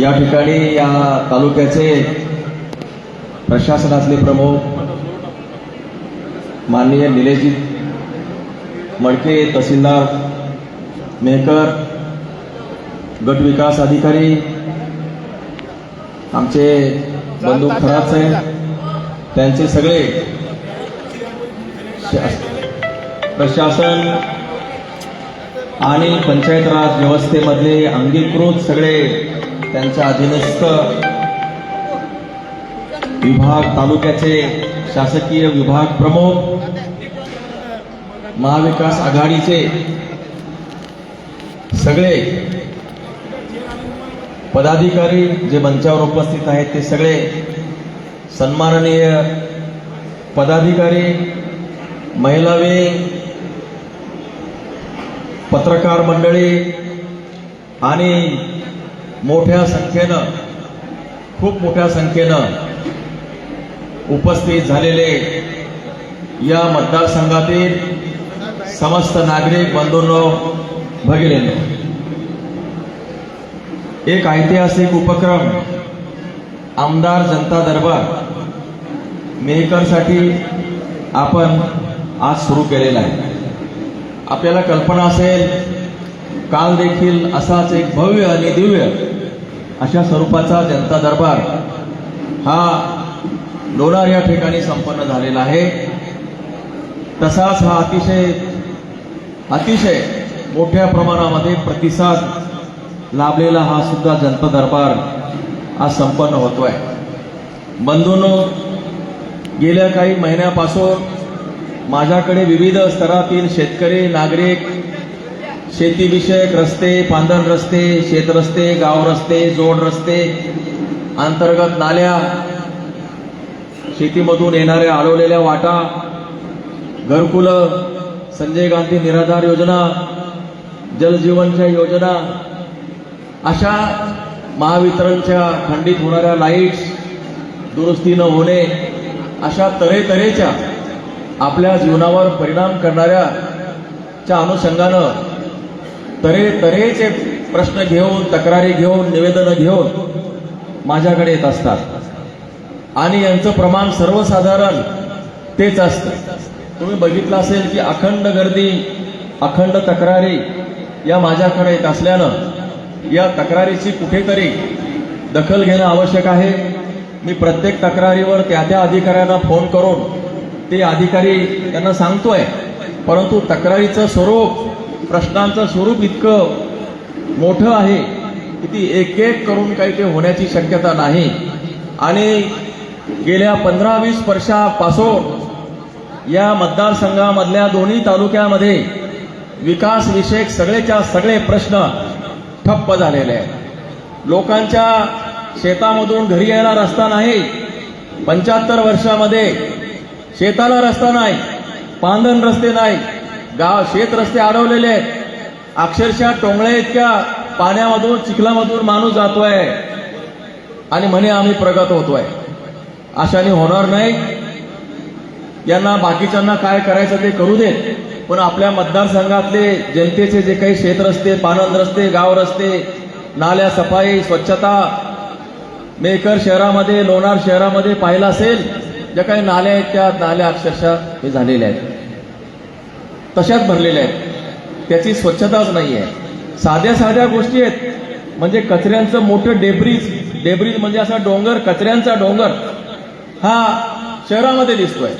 या ठिकाणी या तालुक्याचे प्रशासनातले प्रमुख माननीय निलेशजी मडके तहसीलदार मेहकर गट विकास अधिकारी आमचे बंधू खराच आहे त्यांचे सगळे प्रशासन आणि पंचायत राज व्यवस्थेमधले अंगीकृत सगळे त्यांच्या अधीनस्थ विभाग तालुक्याचे शासकीय विभाग प्रमुख महाविकास आघाडीचे सगळे पदाधिकारी जे मंचावर उपस्थित आहेत ते सगळे सन्माननीय पदाधिकारी महिला विंग पत्रकार मंडळी आणि मोठ्या संख्येनं खूप मोठ्या संख्येनं उपस्थित झालेले या मतदारसंघातील समस्त नागरिक बंधूंनो भगिनींनो एक ऐतिहासिक उपक्रम आमदार जनता दरबार मेकरसाठी आपण आज सुरू केलेला आहे. आपल्याला कल्पना असेल काल देखील असाच एक भव्य आणि दिव्य अशा स्वरूपाचा जनता दरबार हा लोणार या ठिकाणी संपन्न झालेला आहे. तसाच हा अतिशय अतिशय मोठ्या प्रमाणामध्ये प्रतिसाद लाभलेला हा सुद्धा जनता दरबार आज संपन्न होतोय. बंधूंनो गेल्या काही महिन्यापासून माझ्याकडे विविध स्तरातील शेतकरी नागरिक शेतीविषयक रस्ते पांधन रस्ते शेतरस्ते गाव रस्ते जोड रस्ते अंतर्गत नाल्या शेतीमधून येणाऱ्या अडवलेल्या वाटा घरकुलं संजय गांधी निराधार योजना जलजीवनच्या योजना अशा महावितरणच्या खंडित होणाऱ्या लाईट्स दुरुस्ती न होणे अशा तऱ्हेतऱ्हेच्या आपल्या जीवनावर परिणाम करणाऱ्या च्या अनुषंगानं तऱ्हेतऱ्हेचे प्रश्न घेऊन तक्रारी घेऊन निवेदनं घेऊन माझ्याकडे येत असतात. आणि यांचं प्रमाण सर्वसाधारण तेच असतं. तुम्ही बघितलं असेल की अखंड गर्दी अखंड तक्रारी या माझ्याकडे येत असल्यानं या तक्रारीची कुठेतरी दखल घेणं आवश्यक आहे. मी प्रत्येक तक्रारीवर त्या त्या अधिकाऱ्यांना फोन करून ते अधिकारी त्यांना सांगतोय. परंतु तक्रारीचं स्वरूप प्रश्नांचं स्वरूप इतकं मोठं आहे की ती एक एक करून काही ते होण्याची शक्यता नाही. आणि गेल्या पंधरा वीस वर्षापासून या मतदारसंघामधल्या दोन्ही तालुक्यामध्ये विकासविषयक सगळेच्या सगळे प्रश्न ठप्प झालेले आहेत. लोकांच्या शेतामधून घरी यायला रस्ता नाही. पंच्याहत्तर वर्षामध्ये शेताला रस्ता नाही. पांधन रस्ते नाही. गाव शेत रस्ते अडवलेले आहेत. अक्षरशः टोंगळे इतक्या पाण्यामधून चिखलामधून माणूस जातोय. आणि म्हणे आम्ही प्रगत होतोय. अशाने होणार नाही. यांना बाकीच्यांना काय करायचं ते करू देत. पण आपल्या मतदारसंघातले जनतेचे जे काही शेत रस्ते पानंद रस्ते गाव रस्ते नाल्या सफाई स्वच्छता मेकर शहरामध्ये लोणार शहरामध्ये पाहिलं असेल ज्या काही नाल्या आहेत त्या नाल्या अक्षरशः हे झालेल्या आहेत. तशाच भरलेल्या आहेत. त्याची स्वच्छताच नाही आहे साध्या साध्या गोष्टी आहेत. म्हणजे कचऱ्यांचं मोठं डेब्रीज डेब्रीज म्हणजे असा डोंगर कचऱ्यांचा डोंगर हा शहरामध्ये दिसतोय.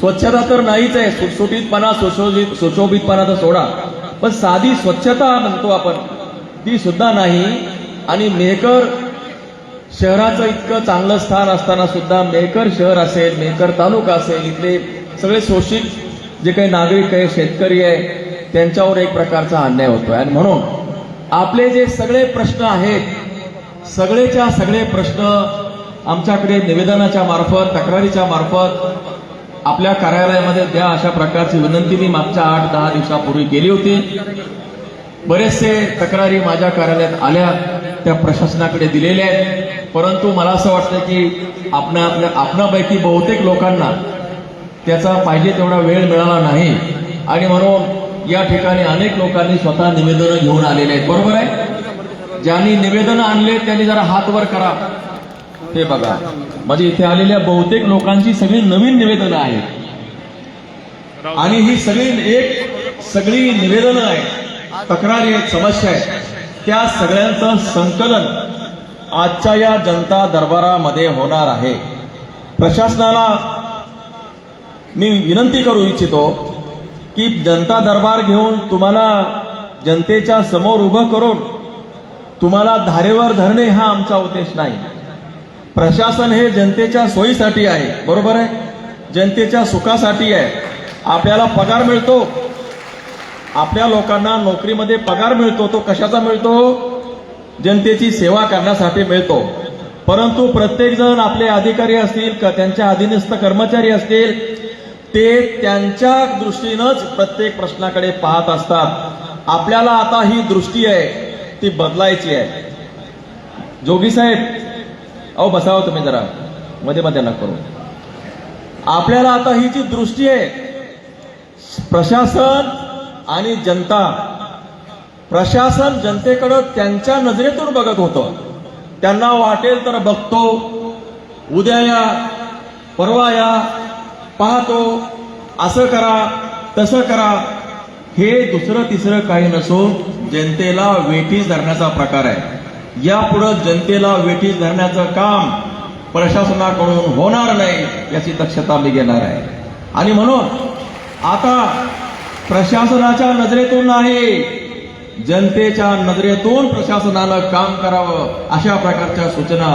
स्वच्छता तर नाहीच आहे. सुटसुटीतपणा सुशोभित सुशोभितपणा तर सोडा. पण साधी स्वच्छता म्हणतो आपण ती सुद्धा नाही. आणि मेहकर शहराचं इतकं चांगलं स्थान असताना सुद्धा मेहकर शहर असेल मेहकर तालुका असेल इथले सगळे शोषित जे काही नागरिक आहे शेतकरी आहे त्यांच्यावर एक प्रकारचा अन्याय होतोय. आणि म्हणून आपले जे सगळे प्रश्न आहेत सगळेच्या सगळे प्रश्न आमच्याकडे निवेदनाच्या मार्फत तक्रारीच्या मार्फत आपल्या कार्यालयामध्ये द्या अशा प्रकारची विनंती मी मागच्या आठ दहा दिवसापूर्वी केली होती. बरेचसे तक्रारी माझ्या कार्यालयात आल्या त्या प्रशासनाकडे दिलेल्या आहेत. परंतु मला असं वाटतं की आपणा आपल्या आपणापैकी बहुतेक लोकांना त्याचा पाहिजे तेवढा वेळ मिळाला नाही. आणि म्हणून या ठिकाणी अनेक लोकांनी स्वतः निवेदनं घेऊन आलेले आहेत. बरोबर आहे? ज्यांनी निवेदन आणले त्यांनी जरा हात वर करा. हे बघा म्हणजे इथे आलेल्या बहुतेक लोकांची सगळी नवीन निवेदनं आहेत. आणि ही सगळी एक सगळी निवेदनं आहेत. तक्रारी आहेत समस्या आहेत. त्या सगळ्यांचं संकलन आजच्या या जनता दरबारामध्ये होणार आहे. प्रशासनाला मी विनंती करू इच्छितो की जनता दरबार घेऊन तुम्हाला जनतेच्या समोर उभं करून तुम्हाला धारेवर धरणे हा आमचा उद्देश नाही. प्रशासन हे जनतेच्या सोयीसाठी आहे बरोबर आहे? जनतेच्या सुखासाठी आहे. आपल्याला पगार मिळतो. आपल्या लोकांना नोकरीमध्ये पगार मिळतो तो कशाचा मिळतो? जनतेची सेवा करण्यासाठी मिळतो. परंतु प्रत्येक जण आपले अधिकारी असतील का त्यांच्या अधीनस्थ कर्मचारी असतील ते त्यांच्या दृष्टीनंच प्रत्येक प्रश्नाकडे पाहत असतात. आपल्याला आता ही दृष्टी आहे ती बदलायची आहे. जोगी साहेब अहो बसावं तुम्ही जरा. मध्ये मध्ये नका करू. आपल्याला आता ही जी दृष्टी आहे प्रशासन आणि जनता प्रशासन जनतेकडं त्यांच्या नजरेतून बघत होतं. त्यांना वाटेल तर बघतो. उद्या या परवा या पाहतो असं करा तसं करा. हे दुसरं तिसरं काही नसून जनतेला वेठीस धरण्याचा प्रकार आहे. यापुढं जनतेला वेठीस धरण्याचं काम प्रशासनाकडून होणार नाही याची दक्षता मी घेणार आहे. आणि म्हणून आता प्रशासनाच्या नजरेतून नाही जनतेच्या नजरेतून प्रशासनानं काम करावं अशा प्रकारच्या सूचना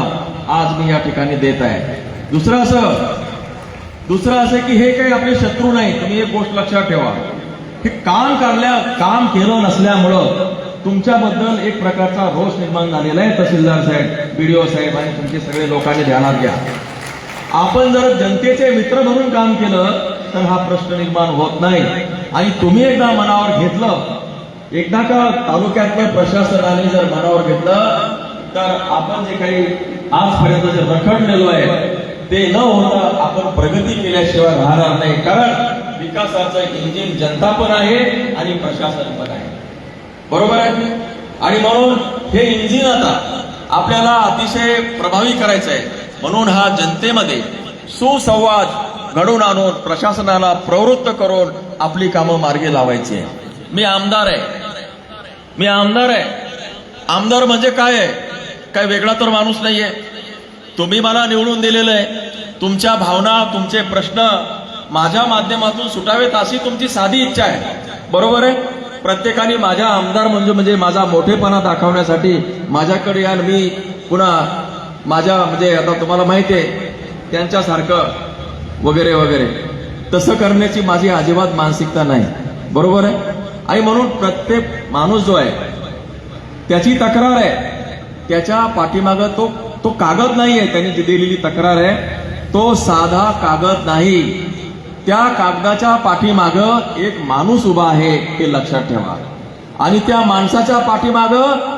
आज मी या ठिकाणी देत आहे. दुसरं असं दुसरं असं की हे काही आपले शत्रू नाही तुम्ही एक गोष्ट लक्षात ठेवा. हे काम करल्या काम केलं नसल्यामुळं तुमच्याबद्दल एक प्रकारचा रोष निर्माण झालेला आहे. तहसीलदार साहेब बीडीओ साहेब आणि तुमचे सगळे लोकांनी ध्यानात घ्या. आपण जर जनतेचे मित्र म्हणून काम केलं तर हा प्रश्न निर्माण होत नाही. आणि तुम्ही एकदा मनावर घेतलं एकदा का तालुक्यातल्या प्रशासनाने जर मनावर घेतलं तर आपण जे काही आजपर्यंत जे रखडलेलो आहे ते न होता आपण प्रगती केल्याशिवाय राहणार नाही. कारण विकासाचं इंजिन जनता पण आहे आणि प्रशासन पण आहे. बरोबर आहे? आणि म्हणून हे इंजिन आता आपल्याला अतिशय प्रभावी करायचं आहे. म्हणून हा जनतेमध्ये सुसंवाद घडून आणून प्रशासनाला प्रवृत्त करून आपली कामं मार्गी लावायची आहे. मी आमदार आहे. मी आमदार आहे. आमदार म्हणजे काय आहे? काय वेगळा तर माणूस नाहीये. तुम्ही मला निवडून दिलेलं आहे. तुमच्या भावना तुमचे प्रश्न माझ्या माध्यमातून सुटावेत अशी तुमची साधी इच्छा आहे. बरोबर आहे? प्रत्येकाने माझ्या आमदार म्हणजे म्हणजे माझा मोठेपणा दाखवण्यासाठी माझ्याकडे आणि मी पुन्हा माझ्या म्हणजे आता तुम्हाला माहिती आहे त्यांच्यासारखं वगैरे वगैरे. तसं करण्याची माझी अजिबात मानसिकता नाही. बरोबर आहे? आणि म्हणून प्रत्येक माणूस जो आहे त्याची तक्रार आहे. त्याच्या पाठीमागं तो तो कागद नाही आहे त्यांनी जी दिलेली तक्रार आहे तो साधा कागद नाही. त्या कागदाच्या पाठीमागं एक माणूस उभा आहे हे लक्षात ठेवा. आणि त्या माणसाच्या पाठीमागं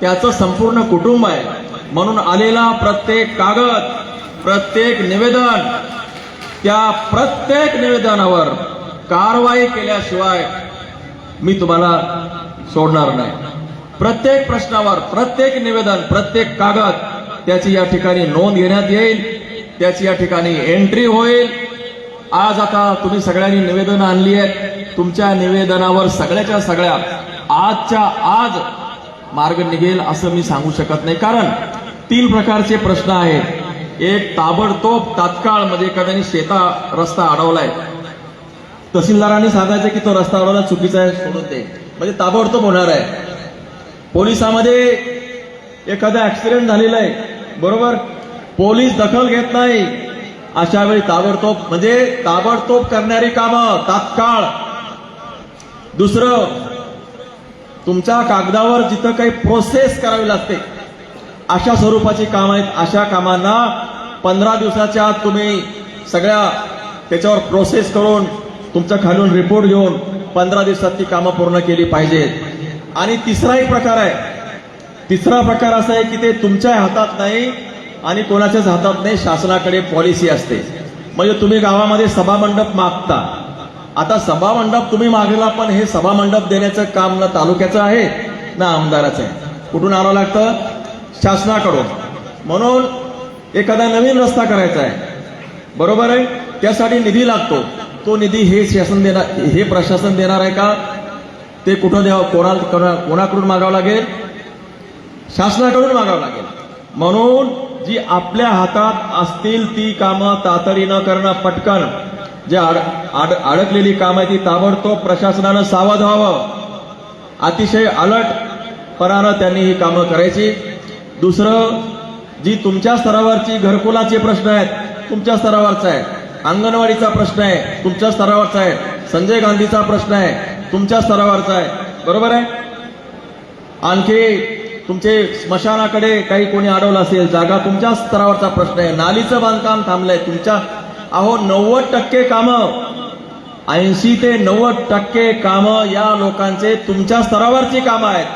त्याचं संपूर्ण कुटुंब आहे. म्हणून आलेला प्रत्येक कागद प्रत्येक निवेदन त्या प्रत्येक निवेदनावर कारवाई केल्याशिवाय मी तुम्हाला सोडणार नाही. प्रत्येक प्रश्नावर प्रत्येक निवेदन प्रत्येक कागद त्याची या ठिकाणी नोंद घेण्यात येईल. त्याची या ठिकाणी एंट्री होईल. आज आता तुम्ही सगळ्यांनी निवेदन आणली आहेत. तुमच्या निवेदनावर सगळ्याच्या सगळ्या आजच्या आज मार्ग निघेल असं मी सांगू शकत नाही. कारण तीन प्रकारचे प्रश्न आहेत. एक ताबडतोब तात्काळ म्हणजे एखाद्याने शेता रस्ता अडवलाय. तहसीलदारांनी सांगायचं की तो रस्ता अडवला चुकीचा आहे सोडून दे. म्हणजे ताबडतोब होणार आहे. पोलिसामध्ये एखादा ऍक्सिडेंट झालेला आहे. बरोबर? पोलीस दखल घेत नाही. अशा वेळी ताबडतोब म्हणजे ताबडतोब करणारी कामं तात्काळ. दुसरं तुमच्या कागदावर जिथं काही प्रोसेस करावी लागते अशा स्वरूपाची कामं आहेत. अशा कामांना पंधरा दिवसाच्या आत तुम्ही सगळ्या त्याच्यावर प्रोसेस करून तुमचा खालून रिपोर्ट घेऊन पंधरा दिवसात ती कामं पूर्ण केली पाहिजेत. आणि तिसरा एक प्रकार आहे. तिसरा प्रकार असा आहे की ते तुमच्या हातात नाही आणि कोणाच्याच हातात नाही. शासनाकडे पॉलिसी असते. म्हणजे तुम्ही गावामध्ये सभामंडप मागता. आता सभामंडप तुम्ही मागला पण हे सभामंडप देण्याचं काम ना तालुक्याचं आहे ना आमदाराचं आहे. कुठून आणावं लागतं? शासनाकडून. म्हणून एखादा नवीन रस्ता करायचा आहे. बरोबर आहे? त्यासाठी निधी लागतो. तो निधी हे शासन देणार हे प्रशासन देणार आहे का? ते कुठं द्यावं? कोणा कोणा- कोणाकडून मागावं लागेल? शासनाकडून मागावं लागेल. म्हणून जी आपल्या हातात असतील ती कामं तातडीनं करणं पटकन. जे अड, अडकलेली कामं आहे ती ताबडतोब प्रशासनानं सावध व्हावं. अतिशय अलर्ट परानं त्यांनी ही कामं करायची. दुसरं जी तुमच्या स्तरावरची घरकुलाचे प्रश्न आहेत तुमच्या स्तरावरचा आहे. अंगणवाडीचा प्रश्न आहे तुमच्या स्तरावरचा आहे. संजय गांधीचा प्रश्न आहे तुमच्या स्तरावरचा आहे. बरोबर आहे? आणखी तुमचे स्मशानाकडे काही कोणी अडवलं असेल जागा तुमच्या स्तरावरचा प्रश्न आहे. नालीचं बांधकाम थांबलंय. तुमच्या अहो नव्वद टक्के कामं. ऐंशी ते नव्वद टक्के कामं या लोकांचे तुमच्या स्तरावरची कामं आहेत.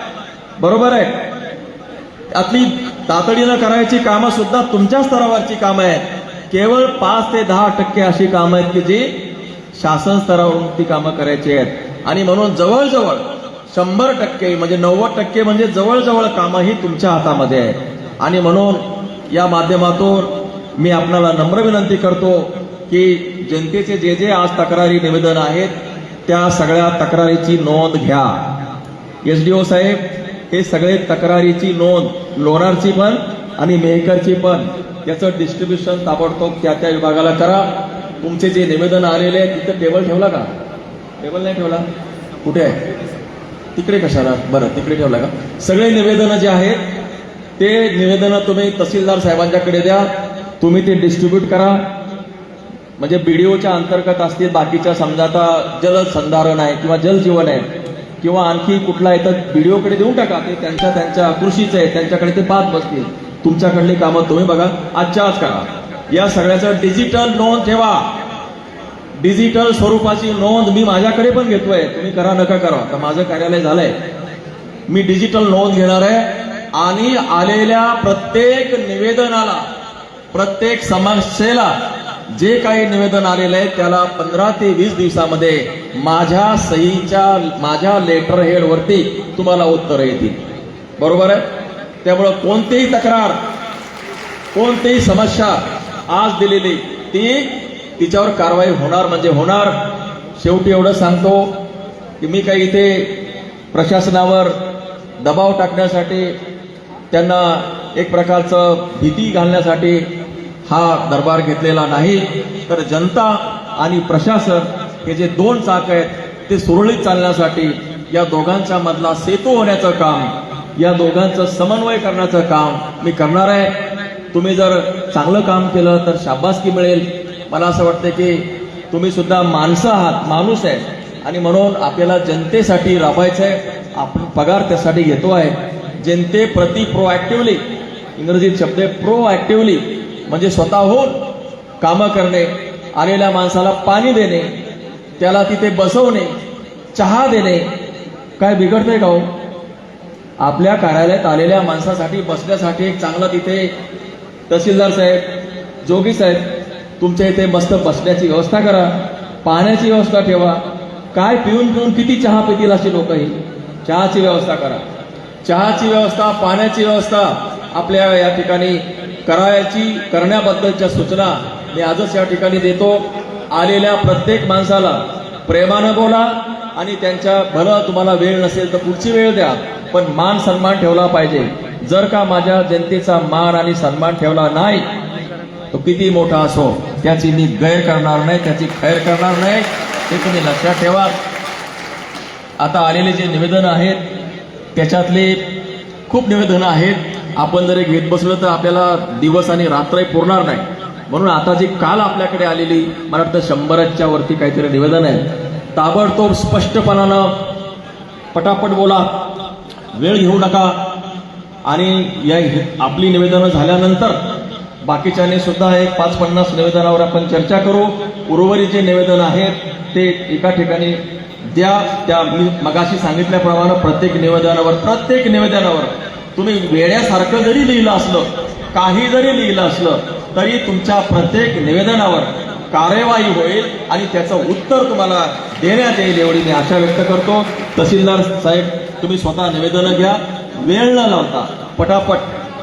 बरोबर आहे? आपली तातडीनं करायची कामं सुद्धा तुमच्या स्तरावरची कामं आहेत. केवळ पाच ते दहा टक्के अशी कामं आहेत की जी शासन स्तरावरून ती कामं करायची आहेत. आणि म्हणून जवळजवळ शंभर टक्के म्हणजे नव्वद टक्के म्हणजे जवळजवळ कामंही तुमच्या हातामध्ये आहेत आणि म्हणून या माध्यमातून मी आपणाला नम्र विनंती करतो की जनतेचे जे जे आज तक्रारी निवेदन आहेत त्या सगळ्या तक्रारीची नोंद घ्या. एस डी ओ साहेब हे सगळे तक्रारीची नोंद लोणारची पण आणि मेहकरची पण. याचं डिस्ट्रीब्युशन ताबडतोब त्या त्या विभागाला करा. तुमचे जे निवेदन आलेले आहे तिथं टेबल ठेवला का? टेबल नाही ठेवला? कुठे आहे? तिकडे कशाला? बरं तिकडे ठेवला का? सगळे निवेदनं जे आहेत ते निवेदनं तुम्ही तहसीलदार साहेबांच्याकडे द्या. तुम्ही ते डिस्ट्रीब्यूट करा. म्हणजे बीडीओच्या अंतर्गत असतील बाकीच्या समजा आता जलसंधारण आहे किंवा जलजीवन आहे किंवा आणखी कुठला आहे तर बीडीओकडे देऊन टाका. ते त्यांच्या त्यांच्या कृषीचं आहे त्यांच्याकडे ते पाच बसतील. तुमच्याकडली कामं तुम्ही बघा. आजच्या आज करा. या सगळ्याचं डिजिटल नोंद ठेवा. डिजिटल स्वरूपाची नोंद मी माझ्याकडे पण घेतोय. तुम्ही करा नका करा. तर माझं कार्यालय झालंय. मी डिजिटल नोंद घेणार आहे. आणि आलेल्या प्रत्येक निवेदनाला प्रत्येक समस्येला जे काही निवेदन आलेलं आहे त्याला पंधरा ते वीस दिवसामध्ये माझ्या सहीच्या माझ्या लेटर हेडवरती तुम्हाला उत्तर येतील. बरोबर आहे? त्यामुळं कोणतीही तक्रार कोणतीही समस्या आज दिलेली ती तिच्यावर कारवाई होणार म्हणजे होणार. शेवटी एवढं सांगतो की मी काही इथे प्रशासनावर दबाव टाकण्यासाठी त्यांना एक प्रकारचं भीती घालण्यासाठी हा दरबार घेतलेला नाही. तर जनता आणि प्रशासन हे जे दोन चाक आहेत ते सुरळीत चालण्यासाठी या दोघांच्या मधला सेतू होण्याचं काम या दोघांचं समन्वय करण्याचं काम मी करणार आहे. तुम्ही जर चांगलं काम केलं तर शाबासकी मिळेल. मला असं वाटतं की तुम्ही सुद्धा माणसं आहात माणूस आहे. आणि म्हणून आपल्याला जनतेसाठी राबायचं आहे आपण पगार त्यासाठी घेतो आहे. जनतेप्रती प्रोॲक्टिव्हली इंग्रजीत शब्द आहे प्रोॲक्टिव्हली म्हणजे स्वतःहून कामं करणे आलेल्या माणसाला पाणी देणे त्याला तिथे बसवणे चहा देणे. काय बिघडतंय का हो? आपल्या कार्यालयात आलेल्या माणसासाठी बसण्यासाठी एक चांगलं तिथे तहसीलदार साहेब जोगी साहेब तुमच्या इथे मस्त बसण्याची व्यवस्था करा पाण्याची व्यवस्था ठेवा. काय पिऊन पिऊन किती चहा पितील अशी लोक ही? चहाची व्यवस्था करा. चहाची व्यवस्था पाण्याची व्यवस्था आपल्या या ठिकाणी करायची करण्याबद्दलच्या सूचना मी आजच या ठिकाणी देतो. आलेल्या प्रत्येक माणसाला प्रेमानं बोला आणि त्यांच्या भलं तुम्हाला वेळ नसेल तर पुढची वेळ द्या पण मान सन्मान ठेवला पाहिजे. जर का माझ्या जनतेचा मान आणि सन्मान ठेवला नाही तो किती मोठा असो त्याची मी गैर करणार नाही त्याची खैर करणार नाही ते तुम्ही लक्षात ठेवा. आता आलेले जे निवेदन आहेत त्याच्यातले खूप निवेदनं आहेत. आपण जरी घेत बसलो तर आपल्याला दिवस आणि रात्रही पुरणार नाही. म्हणून आता जी काल आपल्याकडे आलेली मला वाटतं शंभराच्या वरती काहीतरी निवेदन आहे ताबडतोब स्पष्टपणानं पटापट बोला. वेळ घेऊ नका. आणि या आपली निवेदनं झाल्यानंतर बाकीच्याने सुद्धा एक पाच पन्नास निवेदनावर आपण चर्चा करू. उर्वरित जे निवेदन आहेत ते एका ठिकाणी द्या. त्या मी मगाशी सांगितल्याप्रमाणे प्रत्येक निवेदनावर प्रत्येक निवेदनावर तुम्ही वेड्यासारखं जरी लिहिलं असलं काही जरी लिहिलं असलं तरी तुमच्या प्रत्येक निवेदनावर कार्यवाही होईल आणि त्याचं उत्तर तुम्हाला देण्यात येईल एवढी मी आशा व्यक्त करतो. तहसीलदार साहेब तुम्ही स्वतः निवेदनं घ्या. वेळ न लावता पटापट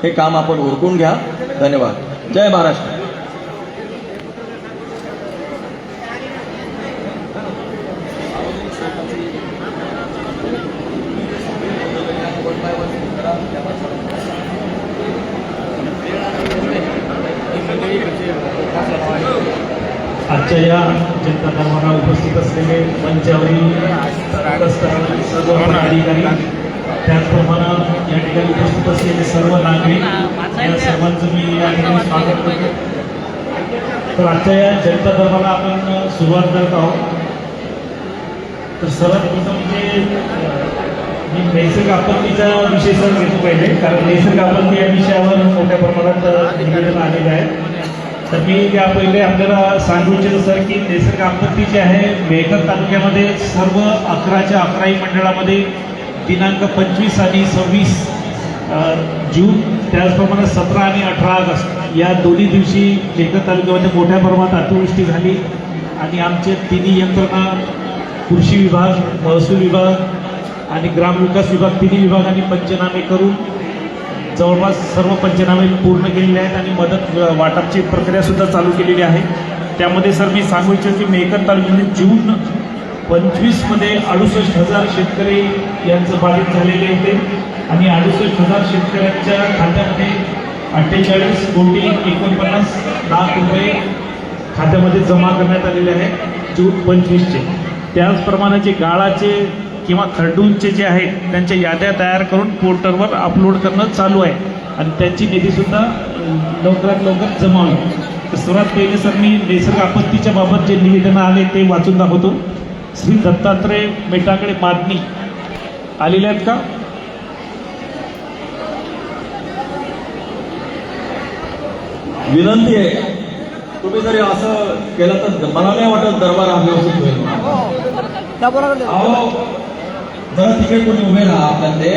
हे काम आपण उरकून घ्या. धन्यवाद. जय महाराष्ट्र। जनता दरबाराला उपस्थित मंचावरील सर्व ठिकाणी उपस्थित सर्व नागरिक या सर्वांचं मी या ठिकाणी स्वागत करतो. तर आजच्या या जनता दरबाराला आपण सुरुवात करत आहोत. तर सर्वात प्रथम म्हणजे मी नैसर्गिक आपत्तीचा विषय सर घेतो पहिले कारण नैसर्गिक आपत्ती या विषयावर मोठ्या प्रमाणात निवेदन आलेलं आहे. तर मी या पहिले आपल्याला सांगू इच्छितो सर की नैसर्गिक आपत्ती जी आहे मेहकर तालुक्यामध्ये सर्व अकराच्या अकराही मंडळामध्ये दिनांक पंचवीस आणि सव्वीस जून त्याचप्रमाणे सतरा आणि अठरा ऑगस्ट या दोन्ही दिवशी मेहकर तालुक्यामध्ये मोठ्या प्रमाणात अतिवृष्टी झाली आणि आमचे तिन्ही यंत्रणा कृषी विभाग महसूल विभाग आणि ग्रामविकास विभाग तिन्ही विभागांनी पंचनामे करून जवळपास सर्व पंचनामे पूर्ण केलेले आहेत आणि मदत वाटपची प्रक्रियासुद्धा चालू केलेली आहे. त्यामध्ये सर मी सांगू इच्छितो की मेकर तालुक्यामध्ये जून पंचवीसमध्ये अडुसष्ट हजार शेतकरी यांचं बाधित झालेले होते. आणि अडुसष्ट हजार शेतकऱ्यांच्या खात्यामध्ये अठ्ठेचाळीस कोटी एकोणपन्नास लाख रुपये खात्यामध्ये जमा करण्यात आलेले आहेत जून पंचवीसचे. त्याचप्रमाणे जे गाळाचे किंवा खरडूंचे जे आहेत त्यांच्या याद्या तयार करून पोर्टलवर अपलोड करणं चालू आहे. आणि त्यांची निधीसुद्धा लवकरात लवकर जमा होईल. तर सर्वात पहिले सर मी नैसर्गिक आपत्तीच्या बाबत जे निवेदन आले ते वाचून दाखवतो. श्री दत्तात्रय मेटाकडे मागणी. आलेल्या आहेत का? विनंती आहे. तुम्ही जरी असं केलं तर मला नाही वाटत दरबार हा व्यवस्थित होईल. अहो जरा तिकडे कोणी उभे राहा आपल्याकडे.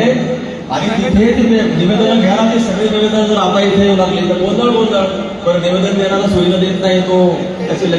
आणि तिथे तिथे निवेदन घ्यायला ते सगळे निवेदन जर आता इथे येऊ लागले तर गोंधळ गोंधळ. पण निवेदन देण्याला सुविधा देत नाही तो. त्याचे लगेच